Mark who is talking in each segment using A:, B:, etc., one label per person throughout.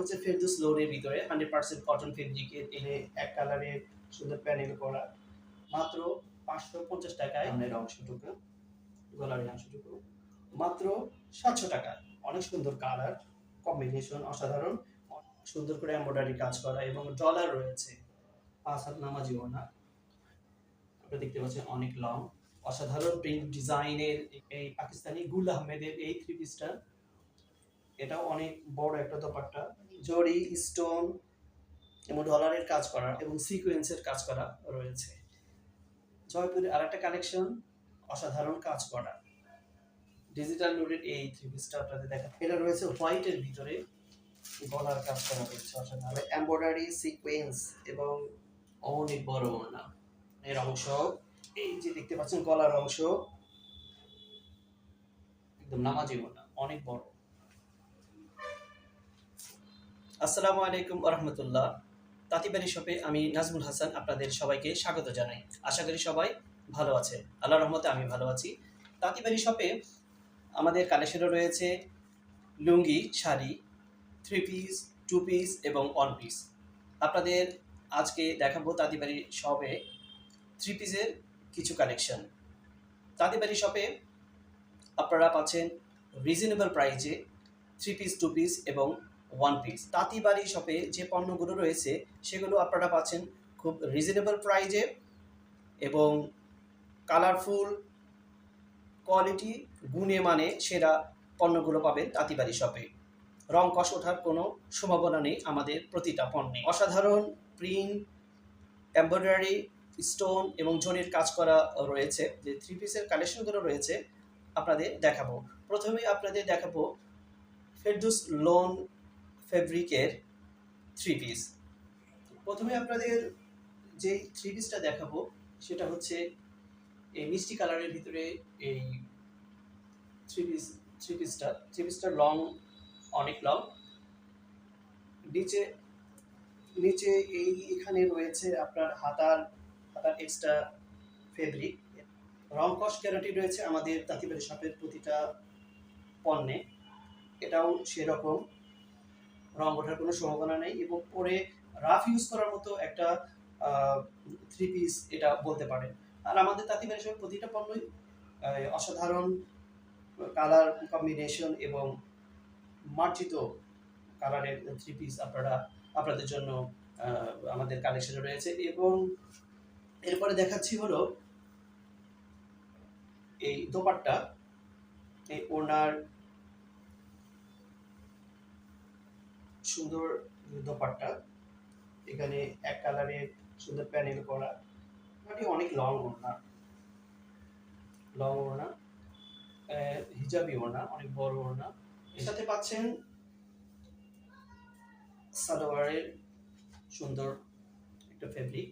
A: হচ্ছে ফেরদুস লোনের ভিতরে হান্ড্রেড পার্সেন্ট কটন ফেব্রিকের এনে এক কালারের সুন্দর প্যানেল করা। মাত্র পাঁচশো পঞ্চাশ টাকায় সামনের অংশটুকু গলার অংশটুকু মাত্র সাতশো টাকা। অনেক সুন্দর কালার কম্বিনেশন অসাধারণ। সুন্দর করে এমব্রয়ডারি কাজ করা এবং ডলার রয়েছে। পাঁচ হাত নামাজিও না আপনারা দেখতে পাচ্ছেন অনেক লং অসাধারণ প্রিন্ট ডিজাইনের এই পাকিস্তানি গুল আহমেদের এই থ্রি পিসটা এটাও অনেক বড় একটা দোপাট্টা। জরি, স্টোন এবং ডলারের কাজ করা এবং সিকোয়েন্সের কাজ করা রয়েছে। জয়পুরের আরেকটা কালেকশন, অসাধারণ কাজ করা। ডিজিটাল লোডের এই থ্রি পিসটা আপনাদের দেখা এটা রয়েছে হোয়াইটের ভিতরে। গলার কাজ করা রয়েছে অসাধারণ। এমব্রয়ডারি সিকোয়েন্স এবং অনেক ওড়না এর অংশ, এই যে দেখতে পাচ্ছেন গলার অংশ, একদম নামাজি ওড়না অনেক বড়। আসসালামু আলাইকুম রহমতুল্লাহ তাঁতিবাড়ি শপে আমি নাজমুল হাসান আপনাদের সবাইকে স্বাগত জানাই। আশা করি সবাই ভালো আছে। আল্লাহ রহমতে আমি ভালো আছি। তাঁতিবাড়ি শপে আমাদের কালেকশনও রয়েছে lungi, sari three piece two piece এবং ওয়ান পিস আপনাদের আজকে দেখাবো তাঁতিবাড়ি শপে থ্রি পিসের কিছু কালেকশন। তাঁতিবাড়ি শপে আপনারা পাচ্ছেন রিজনেবল প্রাইজে থ্রি পিস টু পিস এবং ওয়ান পিস তাঁতিবাড়ি শপে যে পণ্যগুলো রয়েছে, সেগুলো আপনারা পাচ্ছেন খুব রিজনেবল প্রাইজে এবং কালারফুল কোয়ালিটি গুণে মানে সেরা পণ্যগুলো পাবেন তাঁতিবাড়ি শপে রং কষ ওঠার কোনো সম্ভাবনা নেই আমাদের প্রতিটা পণ্যে। অসাধারণ প্রিন্ট এমব্রয়ডারি স্টোন এবং জরির কাজ করা রয়েছে। যে থ্রি পিসের কালেকশনগুলো রয়েছে, আপনাদের দেখাবো। প্রথমে আপনাদের দেখাবো ফেরদুস লোন ফেব্রিকের থ্রি পিস প্রথমে আপনাদের যে থ্রি পিসটা দেখাবো, সেটা হচ্ছে এই মিষ্টি কালারের ভিতরে এই থ্রি পিস থ্রি পিসটা থ্রি পিসটা লং অনেক লং নিচে নিচে এই এখানে রয়েছে আপনার হাতার হাতার এক্সট্রা ফেব্রিক রং কস্ট গ্যারান্টি রয়েছে আমাদের তাঁতিবাড়ি শপের প্রতিটা পণ্যে। এটাও সেরকম। রং ওঠার কোনো সম্ভাবনা নেই এবং পরে রাফ ইউজ করার মতো একটা থ্রি পিস এটা বলতে পারেন আর আমাদের তাঁতিবাড়ি শপের প্রতিটা পণ্যই অসাধারণ কালার কম্বিনেশন এবং মার্জিত কালারের থ্রি পিস আপনারা, আপনাদের জন্য আমাদের কালেকশনে রয়েছে এবং এরপরে দেখাচ্ছি হলো এই দোপাট্টা, এই ওনার সুন্দর দোপাট্টা। এখানে এক কালারের সুন্দর প্যানেল করা। এটি অনেক লং ওড়না। লং ওড়না হিজাবি ওড়না, অনেক বড় ওড়না। এর সাথে পাচ্ছেন সালোয়ারের সুন্দর একটা ফেব্রিক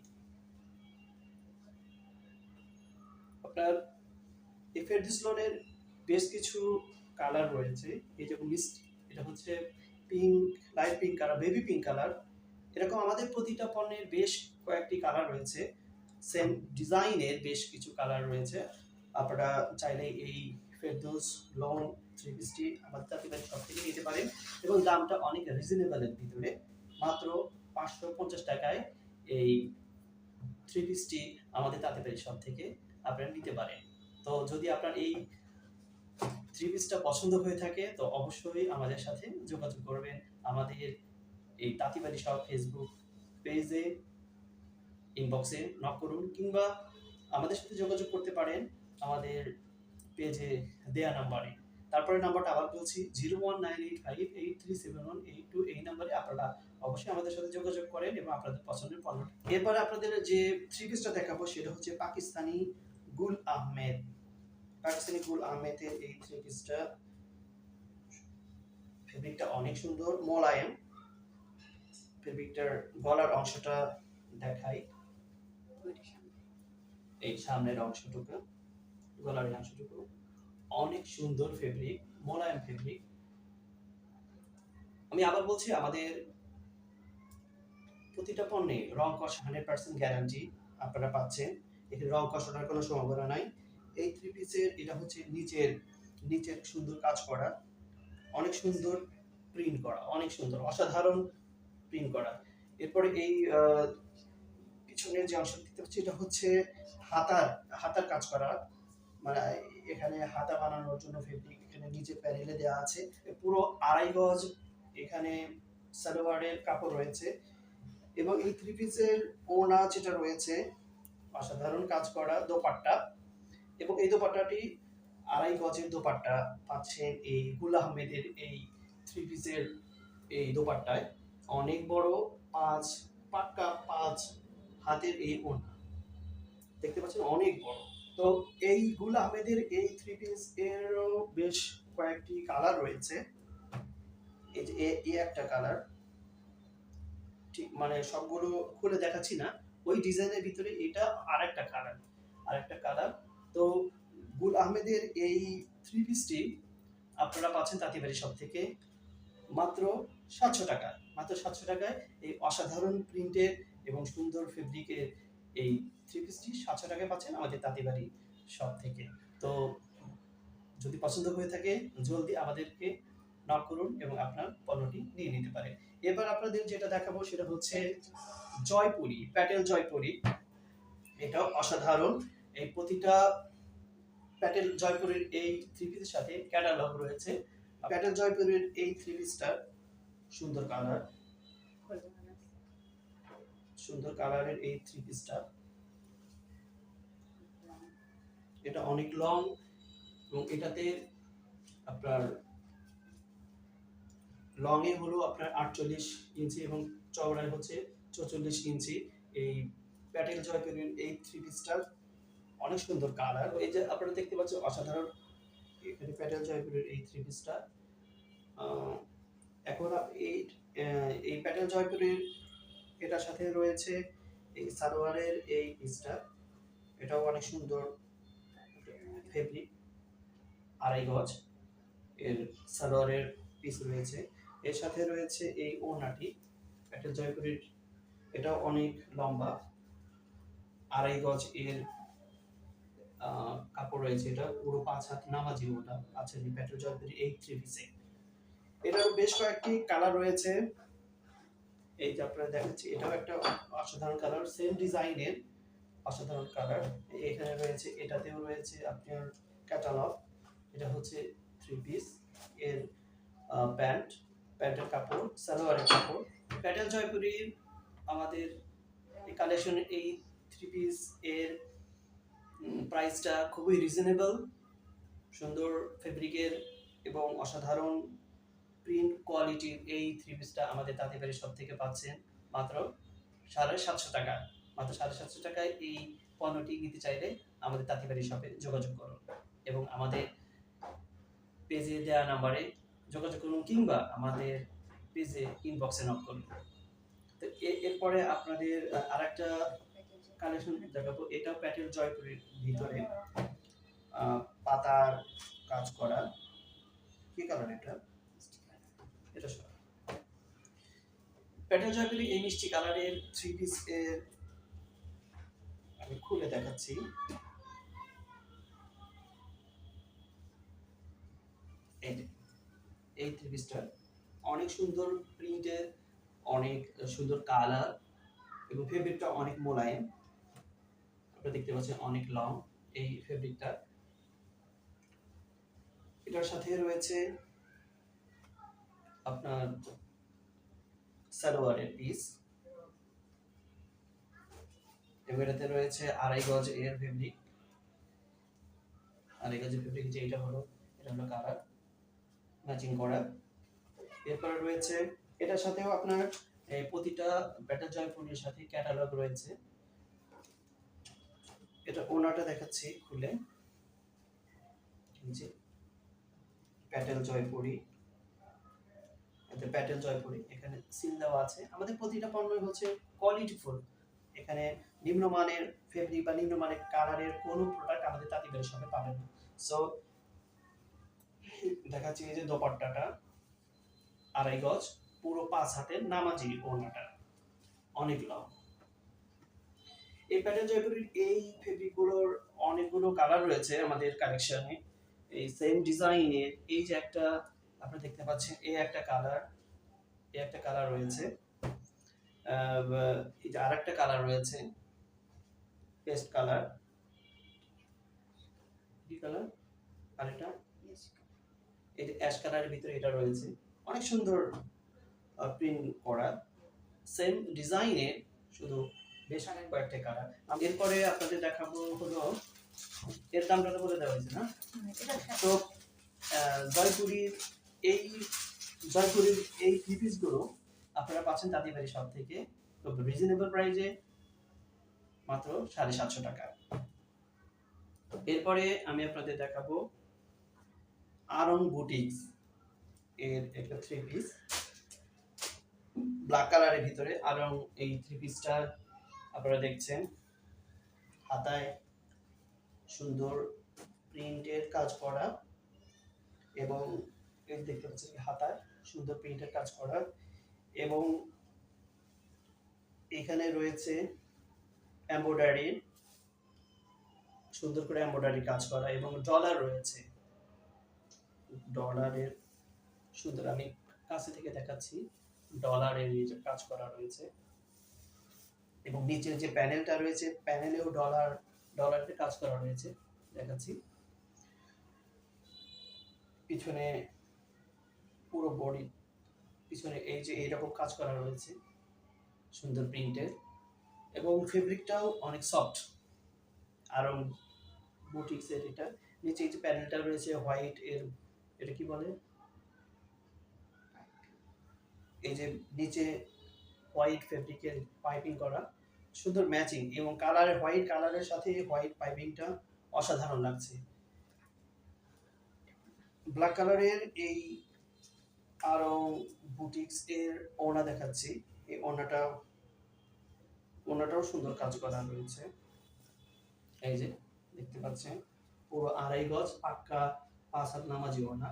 A: আপনার এই ফেরদিসলনের বেশ কিছু কালার রয়েছে। এই যেমন মিস্ট এটা হচ্ছে pink light pink colour baby pink colour এরকম আমাদের প্রতিটা পণ্যের বেশ কয়েকটি কালার রয়েছে। সেম ডিজাইনের বেশ কিছু কালার রয়েছে। আপনারা চাইলে এই ফেরদৌস লং থ্রি পিসটি আমাদের তাঁতিবাড়ি সব থেকে নিতে পারেন এবং দামটা অনেক রিজনেবলের ভিতরে। মাত্র পাঁচশো পঞ্চাশ টাকায় এই থ্রি পিসটি আমাদের তাঁতিবাড়ি সব থেকে আপনারা নিতে পারেন। তো যদি আপনার এই থ্রি পিসটা পছন্দ হয়ে থাকে, তো অবশ্যই আমাদের সাথে যোগাযোগ করবেন। আমাদের এই তাঁতিবাড়ি সব ফেসবুক পেজে ইনবক্সে নক করুন, কিংবা আমাদের সাথে যোগাযোগ করতে পারেন আমাদের পেজে দেয়া নাম্বারে তারপরে নাম্বারটা আবার বলছি zero one nine eight five eight three seven one eight two এই নাম্বারে আপনারা অবশ্যই আমাদের সাথে যোগাযোগ করেন এবং আপনাদের পছন্দের পণ্য এরপরে আপনাদের যে থ্রি পিসটা দেখাবো, সেটা হচ্ছে পাকিস্তানি গুল আহমেদ। পাকিস্তানি গুল আহমেদের এই থ্রি পিসটা ফেব্রিকটা অনেক সুন্দর, মোলায়েম। ফেব্রিকটার গলার অংশটা দেখাই। এই সামনের অংশটুকু, গলার অংশটুকু। অনেক সুন্দর ফেব্রিক মোলায়েম ফেব্রিক আমি আবার বলছি, আমাদের প্রতিটা পণ্যে রং কষ হান্ড্রেড পার্সেন্ট গ্যারান্টি আপনারা পাচ্ছেন। এখানে রং কষ ওঠার কোনো সম্ভাবনা নাই। এই থ্রি পিসের এটা হচ্ছে নিচের নিচের সুন্দর কাজ করা। অনেক সুন্দর প্রিন্ট করা, অনেক সুন্দর, অসাধারণ প্রিন্ট করা। এরপরে এই পিছনের যে অংশ দেখতে পাচ্ছি, এটা হচ্ছে হাতার হাতার কাজ করা। মানে এখানে হাতা বানানোর জন্য ফেব্রিক এখানে নিচে প্যানেলে দেওয়া আছে। পুরো আড়াই গজ এখানে সালোয়ারের কাপড় রয়েছে। এবং এই থ্রি পিসের ওনা যেটা রয়েছে, অসাধারণ কাজ করা, দোপাট্টা। এবং এই দোপাট্টাটি আড়াই গজের দোপাট্টা পাচ্ছেন এই গুল আহমেদের এই থ্রি পিসের এই দোপাট্টায়। অনেক বড় পাঁচ, পাক্কা পাঁচ হাতের এই ওনা দেখতে পাচ্ছেন অনেক বড়। তো এই গুল আহমেদের এই থ্রি পিস এরও বেশ কয়েকটি কালার রয়েছে। এই যে এই একটা কালার ঠিক মানে সবগুলো খুলে দেখাচ্ছি না। ওই ডিজাইনের ভিতরে এটা আরেকটা কালার আরেকটা কালার তো গুল আহমেদের এই থ্রি পিসটি আপনারা পাচ্ছেন তাঁতিবাড়ি সব থেকে মাত্র সাতশো টাকা মাত্র সাতশো টাকায় এই অসাধারণ প্রিন্টের এবং সুন্দর ফেব্রিকের এই থ্রি পিসটি সাতশো টাকায় পাচ্ছেন আমাদের তাঁতিবাড়ি সব থেকে। তো যদি পছন্দ হয়ে থাকে, জলদি আমাদেরকে নক করুন এবং আপনার পণ্যটি নিয়ে নিতে পারেন এবার আপনাদের যেটা দেখাবো সেটা হচ্ছে জয়পুরি, প্যাটেল জয়পুরি। এটাও অসাধারণ। এই প্রতিটা প্যাটেল জয়পুরের এই থ্রি পিসের সাথে ক্যাটালগ রয়েছে। প্যাটেল জয়পুরের এই থ্রি পিসটা সুন্দর কালার। সুন্দর কালারের এই থ্রি পিসটা এটা অনেক লং এবং এটাতে আপনার লং এ হলো আপনার আটচল্লিশ ইঞ্চি এবং চওড়ায় হচ্ছে চৌচল্লিশ ইঞ্চি। এই প্যাটেল জয়পুরের এই থ্রি পিসটার অনেক সুন্দর কালার এই যে আপনারা দেখতে পাচ্ছেন অসাধারণ এখানে প্যাটেল জয়পুরের এই থ্রি পিসটা এখন এই এই প্যাটেল জয়পুরের এটার সাথে রয়েছে এই সালোয়ারের এই পিসটা এটাও অনেক সুন্দর ফেব্রিক আড়াই গজ এর সালোয়ারের পিস রয়েছে। এর সাথে রয়েছে এই ওড়নাটি একটা জয়পুরের। এটাও অনেক লম্বা। আড়াই গজ এর কাপড় রয়েছে এটা, পুরো পাঁচ হাত নামাজি ওটা। আছে এই পেট্রোল জয়পুরের এই থ্রি পিসে এটারও বেশ কয়েকটি কালার রয়েছে। এই যে আপনারা দেখাচ্ছি, এটাও একটা অসাধারণ কালার সেম ডিজাইনের অসাধারণ কালার এখানে রয়েছে, এটাতেও রয়েছে আপনার ক্যাটালগ এটা হচ্ছে থ্রি পিস এর প্যান্ট প্যান্টের কাপড়, সালোয়ারের কাপড়। প্যাটেল জয়পুরীর আমাদের কালেকশন এই থ্রি পিস এর প্রাইসটা খুবই রিজনেবল সুন্দর ফেব্রিকের এবং অসাধারণ প্রিন্ট কোয়ালিটির এই থ্রি পিসটা আমাদের তাঁতিবাড়ি সব থেকে পাচ্ছেন মাত্র সাড়ে সাতশো টাকা। মাত্র সাড়ে সাতশো টাকায় এই পণ্যটি নিতে চাইলে আমাদের তাঁতিবাড়ি শপে যোগাযোগ করুন এবং আমাদের পেজে দেওয়া নাম্বারে যোগাযোগ করুন কিংবা আমাদের পেজে ইনবক্সে নক করুন। তো এরপরে আপনাদের আর একটা কালেকশন দেখাবো এটাও প্যাটেল জয়পুরের ভিতরে পাতার কাজ করা। কি কালার এটা? এটা প্যাটেল জয়পুরি এই মিষ্টি কালারের থ্রি পিস এর আমি খুলে দেখাচ্ছি। এই থ্রি পিসটা অনেক সুন্দর প্রিন্টের অনেক সুন্দর কালার এবং ফেব্রিকটা অনেক মোলায়েম। আপনারা দেখতে পাচ্ছেন অনেক লং এই ফেব্রিকটা এটার সাথে রয়েছে আপনার সালোয়ারের পিস এবং এটাতে রয়েছে আড়াই গজ এর ফেব্রিক আড়াই গজের ফেব্রিক যে এটা হলো এটা হলো কালার ম্যাচিং করা। এরপরে রয়েছে, এটার সাথেও আপনার প্রতিটা ব্যাটার জয়পুরের সাথে ক্যাটালগ রয়েছে। এটা ওনাটা দেখাচ্ছি খুলে। প্যাটেল জয়পুরি প্যাটেল জয়পুরি এখানে সিল দেওয়া আছে। আমাদের প্রতিটা পণ্যই হচ্ছে কোয়ালিটিফুল এখানে নিম্নমানের ফেব্রিক বা নিম্নমানের কালারের কোনো প্রোডাক্ট আমাদের তাঁতিবাড়ি শপে পাবেন না। সো দেখাচ্ছি এই যে দোপাট্টাটা। আড়াই গজ, পুরো পাঁচ হাতের নামাজি ওনাটা। অনেক লং এই প্যাটেল জয়পুরের এই ফেব্রিকগুলোর অনেকগুলো কালার রয়েছে আমাদের কালেকশনে এই সেম ডিজাইনের এই যে একটা, আপনারা দেখতে পাচ্ছেন, এই একটা কালার এই একটা কালার রয়েছে। এই যে আরেকটা কালার রয়েছে পেস্ট কালার কি কালার আরেকটা? যে অ্যাশ কালারের ভিতরে এটা রয়েছে। অনেক সুন্দর প্রিন্ট করা। সেম ডিজাইনের শুধু বেশ কয়েকটা কালার। এরপরে আপনাদের দেখাবো হলো, এর দামটা তো বলে দেওয়া হয়েছে না? তো জয়পুরীর এই জয়পুরীর এই থ্রি পিসগুলো আপনারা পাচ্ছেন তাঁতিবাড়ি সব থেকে, তো রিজনেবল প্রাইসে মাত্র সাড়ে সাতশো টাকা। এরপরে আমি আপনাদের দেখাবো আরং বুটিক্স এর একটা থ্রি পিস ব্ল্যাক কালারের ভিতরে আরং এই থ্রি পিসটা আপনারা দেখছেন হাতায় সুন্দর প্রিন্টের কাজ করা এবং এই দেখতে পাচ্ছেন হাতায় সুন্দর প্রিন্টের কাজ করা এবং এখানে রয়েছে এমব্রয়ডারি, সুন্দর করে এমব্রয়ডারি কাজ করা এবং ডলার রয়েছে। ডলারের সুন্দর, আমি কাছে থেকে দেখাচ্ছি, ডলারের কাজ করা রয়েছে। এবং নিচের যে প্যানেলটা রয়েছে, প্যানেলেও ডলার ডলারের কাজ করা রয়েছে, দেখাচ্ছি। পিছনে পুরো বডি পিছনে এই যে এইরকম কাজ করা রয়েছে, সুন্দর প্রিন্টের। এবং ফেব্রিকটাও অনেক সফট আরং বুটিক্সের এটা। নিচে এই যে প্যানেলটা রয়েছে হোয়াইট এর, এটা কি বলে? এই যে নিচে হোয়াইট ফেব্রিকের পাইপিং করা। সুন্দর ম্যাচিং এবং কালারের হোয়াইট কালারের সাথে হোয়াইট পাইপিংটা অসাধারণ লাগছে। ব্ল্যাক কালারের এই আরও বুটিক্স এর ওনা দেখাচ্ছি। এই ওনাটা ওনাটাও সুন্দর কাজ করা রয়েছে। এই যে, দেখতে পাচ্ছেন, পুরো আড়াই গজ পাক্কা পাঁচ হাত নামাজি ওনা